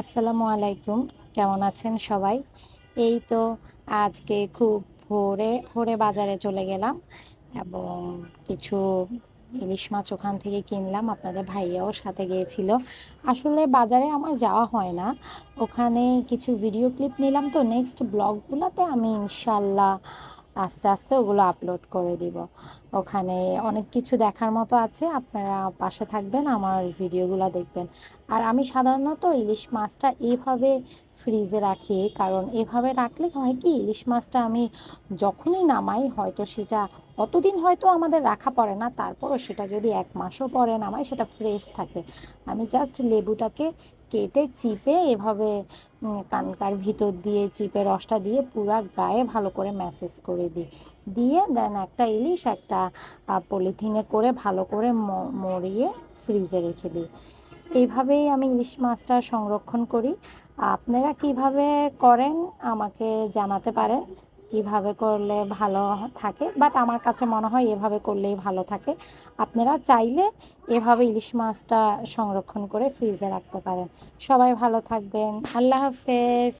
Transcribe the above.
আসসালামু আলাইকুম। কেমন আছেন সবাই? এই তো আজকে খুব ভোরে ভোরে বাজারে চলে গেলাম এবং কিছু ইলিশ মাছ ওখান থেকে কিনলাম। আপনাদের ভাইয়াও সাথে গিয়েছিল। আসলে বাজারে আমার যাওয়া হয় না। ওখানে কিছু ভিডিও ক্লিপ নিলাম তো, নেক্সট ব্লগগুলোতে আমি ইনশাল্লাহ আস্তে আস্তে ওগুলো আপলোড করে দিব। ওখানে অনেক কিছু দেখার মতো আছে, আপনারা পাশে থাকবেন, আমার ভিডিওগুলো দেখবেন। আর আমি সাধারণত ইলিশ মাছটা এইভাবে ফ্রিজে রাখি, কারণ এভাবে রাখলে হয় কি, ইলিশ মাছটা আমি যখনই নামাই, হয়তো সেটা অতদিন হয়তো আমাদের রাখা পড়ে না, তারপরও সেটা যদি এক মাসও পরে নামাই, সেটা ফ্রেশ থাকে। আমি জাস্ট লেবুটাকে কেটে চিপে এভাবে কানকার ভিতর দিয়ে চিপে রসটা দিয়ে পুরা গায়ে ভালো করে ম্যাসেজ করে দিই। দিয়ে দেন একটা ইলিশ, একটা পলিথিনে করে ভালো করে মরিয়ে ফ্রিজে রেখে দিই। এইভাবেই আমি ইলিশ মাছটা সংরক্ষণ করি। আপনারা কীভাবে করেন আমাকে জানাতে পারেন। কীভাবে করলে ভালো থাকে? বাট আমার কাছে মনে হয় এভাবে করলেই ভালো থাকে। আপনারা চাইলে এভাবে ইলিশ মাছটা সংরক্ষণ করে ফ্রিজে রাখতে পারেন। সবাই ভালো থাকবেন। আল্লাহ হাফেজ।